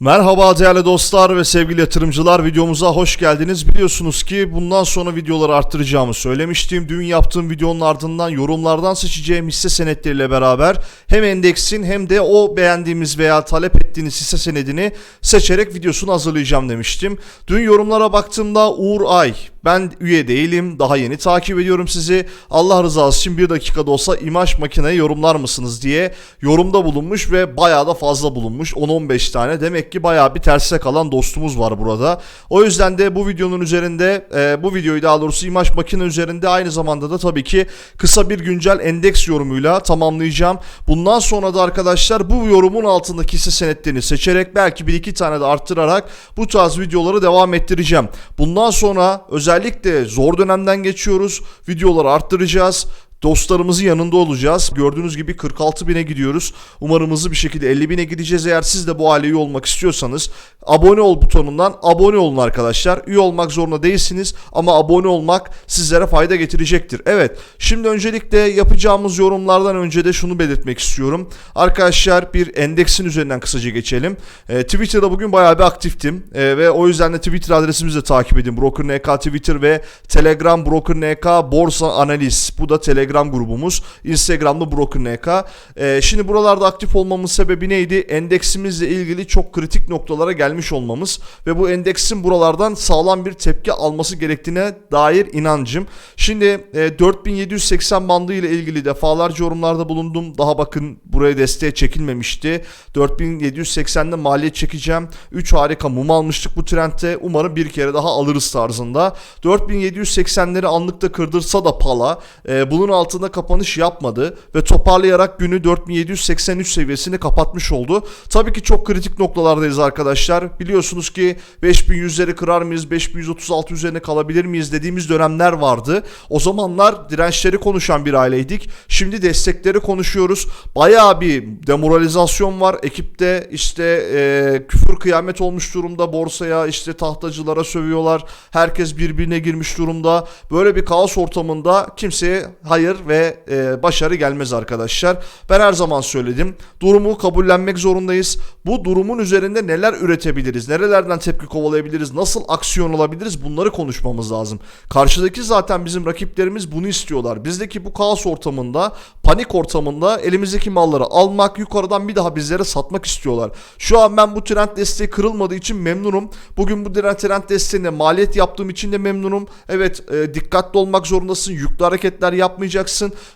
Merhaba değerli dostlar ve sevgili yatırımcılar videomuza hoş geldiniz. Biliyorsunuz ki bundan sonra videoları arttıracağımı söylemiştim. Dün yaptığım videonun ardından yorumlardan seçeceğim hisse senetleriyle beraber hem endeksin hem de o beğendiğimiz veya talep ettiğiniz hisse senedini seçerek videosunu hazırlayacağım demiştim. Dün yorumlara baktığımda Uğur Ay ben üye değilim. Daha yeni takip ediyorum sizi. Allah rızası için bir dakikada olsa imaj makineye yorumlar mısınız diye yorumda bulunmuş ve bayağı da fazla bulunmuş. 10-15 tane. Demek ki bayağı bir terse kalan dostumuz var burada. O yüzden de bu videonun üzerinde e, bu videoyu daha doğrusu imaj makine üzerinde aynı zamanda da tabii ki kısa bir güncel endeks yorumuyla tamamlayacağım. Bundan sonra da arkadaşlar bu yorumun altındaki hisse senetlerini seçerek belki bir iki tane de arttırarak bu tarz videoları devam ettireceğim. Bundan sonra özellikle zor dönemden geçiyoruz. Videoları arttıracağız. Dostlarımızın yanında olacağız. Gördüğünüz gibi 46 bine gidiyoruz. Umarım hızlı bir şekilde 50 bine gideceğiz. Eğer siz de bu aile üye olmak istiyorsanız abone ol butonundan abone olun arkadaşlar. Üye olmak zorunda değilsiniz ama abone olmak sizlere fayda getirecektir. Evet şimdi öncelikle yapacağımız yorumlardan önce de şunu belirtmek istiyorum. Arkadaşlar bir endeksin üzerinden kısaca geçelim. Ee, Twitter'da bugün bayağı bir aktiftim. Ee, ve o yüzden de Twitter adresimizi de takip edin. Broker NK Twitter ve Telegram Broker NK Borsa Analiz. Bu da Telegram grubumuz. Instagram'da Broker NK. Ee, şimdi buralarda aktif olmamın sebebi neydi? Endeksimizle ilgili çok kritik noktalara gelmiş olmamız ve bu endeksin buralardan sağlam bir tepki alması gerektiğine dair inancım. Şimdi e, 4780 bandı ile ilgili defalarca yorumlarda bulundum. Daha bakın buraya desteğe çekilmemişti. 4780'de maliyet çekeceğim. 3 harika mum almıştık bu trendte. Umarım bir kere daha alırız tarzında. 4780'leri anlıkta kırdırsa da pala e, bunun altında kapanış yapmadı ve toparlayarak günü 4783 seviyesini kapatmış oldu. Tabii ki çok kritik noktalardayız arkadaşlar. Biliyorsunuz ki 5100'leri kırar mıyız? 5136 üzerine kalabilir miyiz dediğimiz dönemler vardı. O zamanlar dirençleri konuşan bir aileydik. Şimdi destekleri konuşuyoruz. Bayağı bir demoralizasyon var. Ekipte işte e, küfür kıyamet olmuş durumda. Borsaya işte tahtacılara sövüyorlar. Herkes birbirine girmiş durumda. Böyle bir kaos ortamında kimseye hayır ve e, başarı gelmez arkadaşlar. Ben her zaman söyledim. Durumu kabullenmek zorundayız. Bu durumun üzerinde neler üretebiliriz? Nerelerden tepki kovalayabiliriz? Nasıl aksiyon alabiliriz? Bunları konuşmamız lazım. Karşıdaki zaten bizim rakiplerimiz bunu istiyorlar. Bizdeki bu kaos ortamında, panik ortamında elimizdeki malları almak, yukarıdan bir daha bizlere satmak istiyorlar. Şu an ben bu trend desteği kırılmadığı için memnunum. Bugün bu trend desteğine maliyet yaptığım için de memnunum. Evet e, dikkatli olmak zorundasın. Yüklü hareketler yapmayacaksın.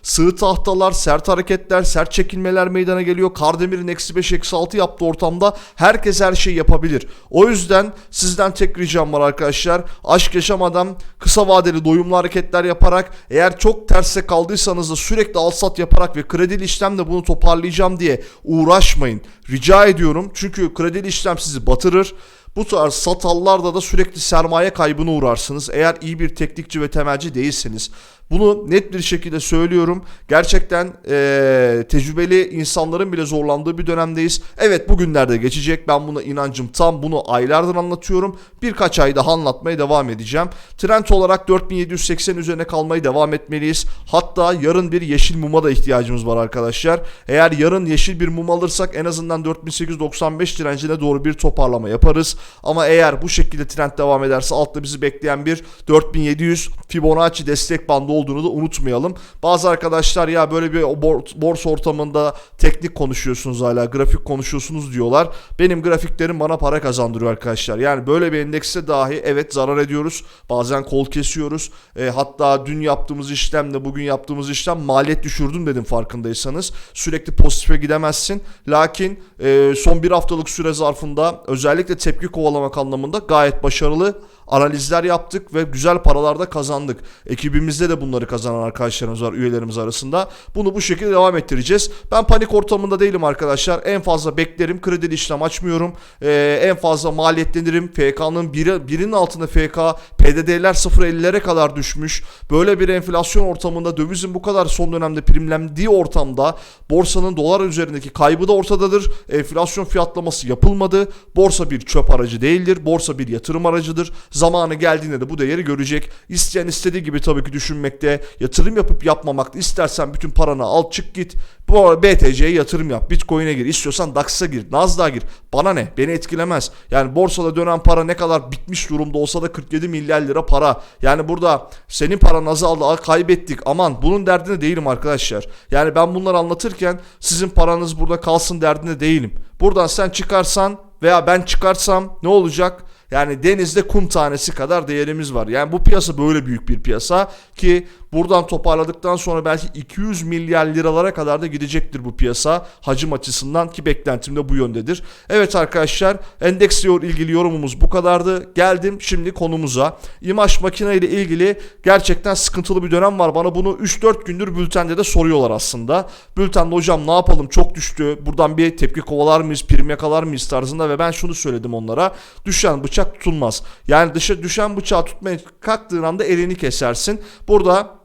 Sığ tahtalar, sert hareketler, sert çekilmeler meydana geliyor. Kardemir'in eksi 5 eksi 6 yaptığı ortamda herkes her şeyi yapabilir. O yüzden sizden tek ricam var arkadaşlar. Aşk yaşamadan kısa vadeli doyumlu hareketler yaparak eğer çok terse kaldıysanız da sürekli al sat yaparak ve kredili işlemle bunu toparlayacağım diye uğraşmayın. Rica ediyorum. Çünkü kredili işlem sizi batırır. Bu tarz satallarda da sürekli sermaye kaybına uğrarsınız. Eğer iyi bir teknikçi ve temelci değilseniz. Bunu net bir şekilde söylüyorum. Gerçekten eee, tecrübeli insanların bile zorlandığı bir dönemdeyiz. Evet bugünlerde geçecek. Ben buna inancım tam. Bunu aylardır anlatıyorum. Birkaç ay daha anlatmaya devam edeceğim. Trend olarak 4780 üzerine kalmayı devam etmeliyiz. Hatta yarın bir yeşil muma da ihtiyacımız var arkadaşlar. Eğer yarın yeşil bir mum alırsak en azından 4895 direncine doğru bir toparlama yaparız. Ama eğer bu şekilde trend devam ederse altta bizi bekleyen bir 4700 Fibonacci destek bandı olduğunu da unutmayalım. Bazı arkadaşlar ya böyle bir bor- borsa ortamında teknik konuşuyorsunuz hala, grafik konuşuyorsunuz diyorlar. Benim grafiklerim bana para kazandırıyor arkadaşlar. Yani böyle bir endekse dahi evet zarar ediyoruz. Bazen kol kesiyoruz. E, hatta dün yaptığımız işlemle bugün yaptığımız işlem maliyet düşürdüm dedim farkındaysanız. Sürekli pozitife gidemezsin. Lakin e, son bir haftalık süre zarfında özellikle tepki kovalamak anlamında gayet başarılı analizler yaptık ve güzel paralar da kazandık. Ekibimizde de bunları kazanan arkadaşlarımız var üyelerimiz arasında. Bunu bu şekilde devam ettireceğiz. Ben panik ortamında değilim arkadaşlar. En fazla beklerim. Kredi işlem açmıyorum. Ee, en fazla maliyetlenirim. FK'nın biri, birinin altında FK PDD'ler 0.50'lere kadar düşmüş. Böyle bir enflasyon ortamında dövizin bu kadar son dönemde primlendiği ortamda borsanın dolar üzerindeki kaybı da ortadadır. Enflasyon fiyatlaması yapılmadı. Borsa bir çöp aracı değildir. Borsa bir yatırım aracıdır. Zamanı geldiğinde de bu değeri görecek. İsteyen istediği gibi tabii ki düşünmekte. Yatırım yapıp yapmamakta. İstersen bütün paranı al çık git. Bu BTC'ye yatırım yap. Bitcoin'e gir. İstiyorsan DAX'a gir. Nasdaq'a gir. Bana ne? Beni etkilemez. Yani borsada dönen para ne kadar bitmiş durumda olsa da 47 milyar lira para. Yani burada senin paran azaldı kaybettik. Aman bunun derdinde değilim arkadaşlar. Yani ben bunları anlatırken sizin paranız burada kalsın derdinde değilim. Buradan sen çıkarsan veya ben çıkarsam ne olacak? Yani denizde kum tanesi kadar değerimiz var. Yani bu piyasa böyle büyük bir piyasa ki buradan toparladıktan sonra belki 200 milyar liralara kadar da gidecektir bu piyasa hacim açısından ki beklentim de bu yöndedir. Evet arkadaşlar endeksle ilgili yorumumuz bu kadardı. Geldim şimdi konumuza. İmaj makine ile ilgili gerçekten sıkıntılı bir dönem var. Bana bunu 3-4 gündür bültende de soruyorlar aslında. Bültende hocam ne yapalım çok düştü. Buradan bir tepki kovalar mıyız, prim yakalar mıyız tarzında ve ben şunu söyledim onlara. Düşen bıçak tutulmaz. Yani dışa düşen bıçağı tutmaya kalktığın anda elini kesersin. Burada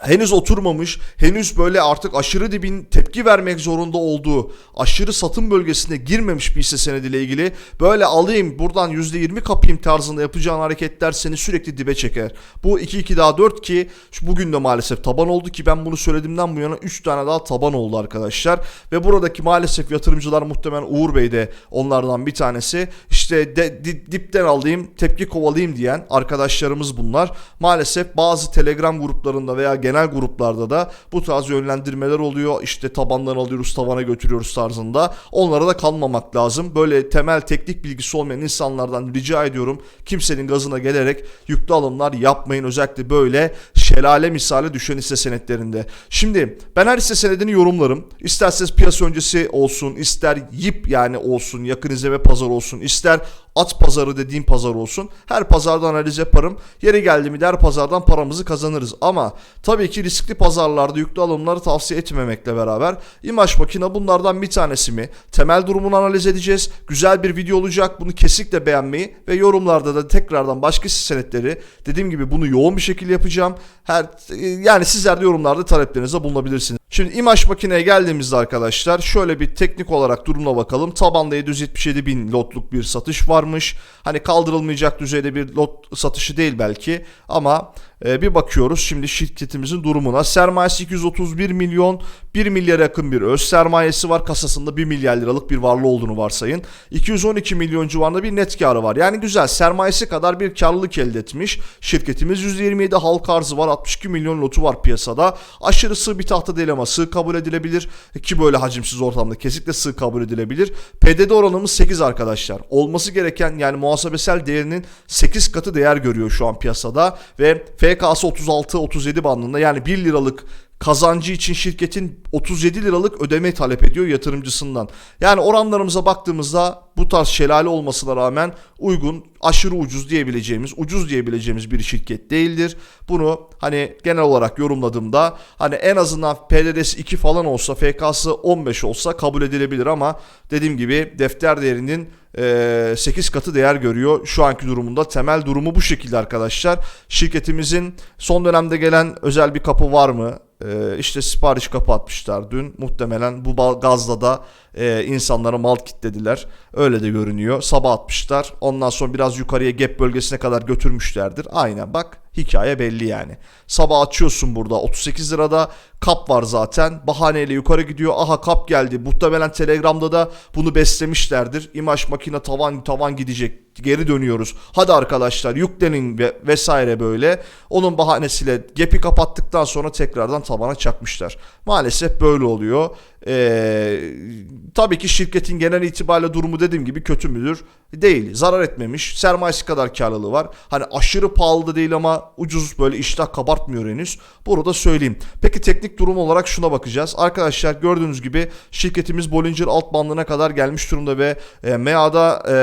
henüz oturmamış, henüz böyle artık aşırı dibin tepki vermek zorunda olduğu aşırı satım bölgesine girmemiş bir hisse senediyle ilgili böyle alayım buradan %20 kapayım tarzında yapacağın hareketler seni sürekli dibe çeker. Bu 2-2 daha 4 ki şu bugün de maalesef taban oldu ki ben bunu söylediğimden bu yana 3 tane daha taban oldu arkadaşlar. Ve buradaki maalesef yatırımcılar muhtemelen Uğur Bey de onlardan bir tanesi. De, di, dipten alayım tepki kovalayayım diyen arkadaşlarımız bunlar. Maalesef bazı telegram gruplarında veya genel gruplarda da bu tarz yönlendirmeler oluyor. İşte tabandan alıyoruz tavana götürüyoruz tarzında. Onlara da kalmamak lazım. Böyle temel teknik bilgisi olmayan insanlardan rica ediyorum. Kimsenin gazına gelerek yüklü alımlar yapmayın. Özellikle böyle şelale misali düşen hisse senetlerinde. Şimdi ben her hisse senedini yorumlarım. İsterseniz piyasa öncesi olsun, ister yip yani olsun, yakın izleme pazar olsun, ister kadar at pazarı dediğim pazar olsun. Her pazarda analiz yaparım. Yeri geldi mi der pazardan paramızı kazanırız. Ama tabii ki riskli pazarlarda yüklü alımları tavsiye etmemekle beraber imaj makine bunlardan bir tanesi mi? Temel durumunu analiz edeceğiz. Güzel bir video olacak. Bunu kesinlikle beğenmeyi ve yorumlarda da tekrardan başka senetleri dediğim gibi bunu yoğun bir şekilde yapacağım. Her yani sizler de yorumlarda taleplerinizde bulunabilirsiniz. Şimdi imaj makineye geldiğimizde arkadaşlar şöyle bir teknik olarak durumuna bakalım. Tabanda 777 bin lotluk bir satış varmış. Hani kaldırılmayacak düzeyde bir lot satışı değil belki ama e, bir bakıyoruz şimdi şirketimizin durumuna. Sermayesi 231 milyon 1 milyara yakın bir öz sermayesi var. Kasasında 1 milyar liralık bir varlığı olduğunu varsayın. 212 milyon civarında bir net karı var. Yani güzel sermayesi kadar bir karlılık elde etmiş. Şirketimiz %27 halka arzı var. 62 milyon lotu var piyasada. Aşırı sığ bir tahta değil ama sığ kabul edilebilir. Ki böyle hacimsiz ortamda kesinlikle sığ kabul edilebilir. PDD oranımız 8 arkadaşlar. Olması gereken yani muhasebesel değerinin 8 katı değer görüyor şu an piyasada. Ve FK'sı 36-37 bandında. Yani 1 liralık kazancı için şirketin 37 liralık ödeme talep ediyor yatırımcısından. Yani oranlarımıza baktığımızda bu tarz şelale olmasına rağmen uygun, aşırı ucuz diyebileceğimiz, ucuz diyebileceğimiz bir şirket değildir. Bunu hani genel olarak yorumladığımda hani en azından PDD'si 2 falan olsa, FK'sı 15 olsa kabul edilebilir ama dediğim gibi defter değerinin 8 katı değer görüyor. Şu anki durumunda temel durumu bu şekilde arkadaşlar. Şirketimizin son dönemde gelen özel bir kapı var mı? Ee, işte sipariş kapatmışlar dün. Muhtemelen bu gazla da e, insanlara mal kitlediler. Öyle de görünüyor. Sabah atmışlar. Ondan sonra biraz yukarıya gap bölgesine kadar götürmüşlerdir. Aynen bak hikaye belli yani. Sabah açıyorsun burada 38 lirada kap var zaten. Bahaneyle yukarı gidiyor. Aha kap geldi. Muhtemelen Telegram'da da bunu beslemişlerdir. İmaj makine tavan tavan gidecek. Geri dönüyoruz. Hadi arkadaşlar yüklenin ve vesaire böyle. Onun bahanesiyle gap'i kapattıktan sonra tekrardan tabana çakmışlar. Maalesef böyle oluyor. Ee, tabii ki şirketin genel itibariyle durumu dediğim gibi kötü müdür? Değil. Zarar etmemiş. Sermayesi kadar karlılığı var. Hani aşırı pahalı da değil ama ucuz böyle iştah kabartmıyor henüz. Burada söyleyeyim. Peki teknik durum olarak şuna bakacağız. Arkadaşlar gördüğünüz gibi şirketimiz Bollinger alt bandına kadar gelmiş durumda ve e, MEA'da e,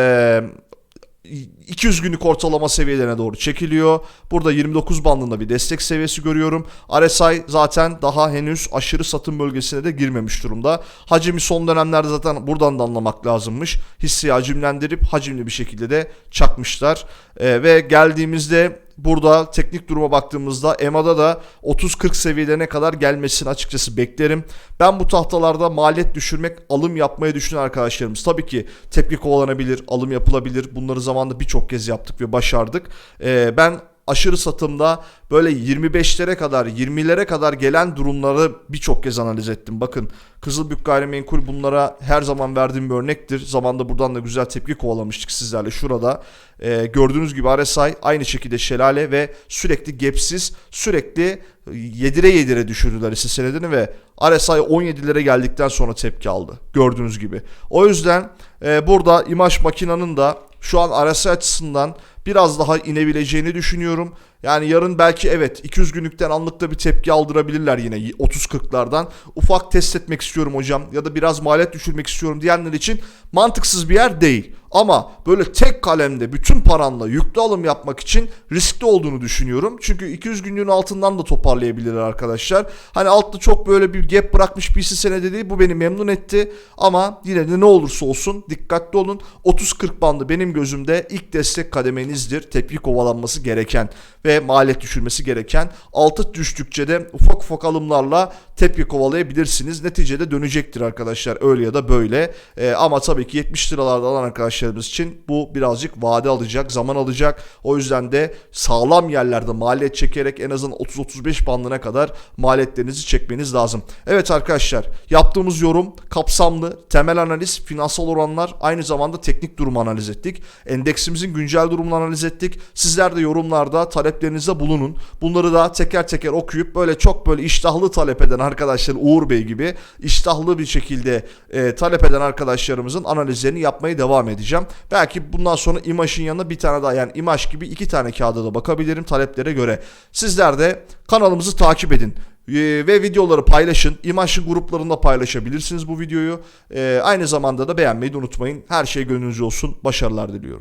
200 günlük ortalama seviyelerine doğru çekiliyor. Burada 29 bandında bir destek seviyesi görüyorum. RSI zaten daha henüz aşırı satım bölgesine de girmemiş durumda. Hacimi son dönemlerde zaten buradan da anlamak lazımmış. Hisseyi hacimlendirip hacimli bir şekilde de çakmışlar. Ee, ve geldiğimizde burada teknik duruma baktığımızda EMA'da da 30-40 seviyelerine kadar gelmesini açıkçası beklerim. Ben bu tahtalarda maliyet düşürmek, alım yapmayı düşünen arkadaşlarımız. Tabii ki tepki kovalanabilir, alım yapılabilir. Bunları zamanında birçok kez yaptık ve başardık. Ee, ben aşırı satımda böyle 25'lere kadar 20'lere kadar gelen durumları birçok kez analiz ettim. Bakın Kızılbük Gayrimenkul bunlara her zaman verdiğim bir örnektir. Zamanda buradan da güzel tepki kovalamıştık sizlerle şurada. Ee, gördüğünüz gibi RSI aynı şekilde şelale ve sürekli gapsiz sürekli yedire yedire düşürdüler hisse senedini ve RSI 17'lere geldikten sonra tepki aldı. Gördüğünüz gibi. O yüzden e, burada imaj makinanın da şu an RSI açısından biraz daha inebileceğini düşünüyorum. Yani yarın belki evet 200 günlükten anlıkta bir tepki aldırabilirler yine 30-40'lardan. Ufak test etmek istiyorum hocam ya da biraz maliyet düşürmek istiyorum diyenler için mantıksız bir yer değil. Ama böyle tek kalemde bütün paranla yüklü alım yapmak için riskli olduğunu düşünüyorum. Çünkü 200 günlüğün altından da toparlayabilirler arkadaşlar. Hani altta çok böyle bir gap bırakmış bir hisse senedi değil. Bu beni memnun etti. Ama yine de ne olursa olsun dikkatli olun. 30-40 bandı benim gözümde ilk destek kademenizdir. Tepki kovalanması gereken ve maliyet düşürmesi gereken. Altı düştükçe de ufak ufak alımlarla tepki kovalayabilirsiniz. Neticede dönecektir arkadaşlar öyle ya da böyle. Ee, ama tabii ki 70 liralarda alan arkadaşlarımız için bu birazcık vade alacak, zaman alacak. O yüzden de sağlam yerlerde maliyet çekerek en azından 30-35 bandına kadar maliyetlerinizi çekmeniz lazım. Evet arkadaşlar yaptığımız yorum kapsamlı, temel analiz, finansal oranlar aynı zamanda teknik durumu analiz ettik. Endeksimizin güncel durumunu analiz ettik. Sizler de yorumlarda taleplerinizde bulunun. Bunları da teker teker okuyup böyle çok böyle iştahlı talep eden arkadaşlar Uğur Bey gibi iştahlı bir şekilde e, talep eden arkadaşlarımızın analizlerini yapmaya devam edeceğim. Belki bundan sonra imajın yanına bir tane daha yani imaj gibi iki tane kağıda da bakabilirim taleplere göre. Sizler de kanalımızı takip edin. Ee, ve videoları paylaşın. İmajın gruplarında paylaşabilirsiniz bu videoyu. Ee, aynı zamanda da beğenmeyi de unutmayın. Her şey gönlünüzce olsun. Başarılar diliyorum.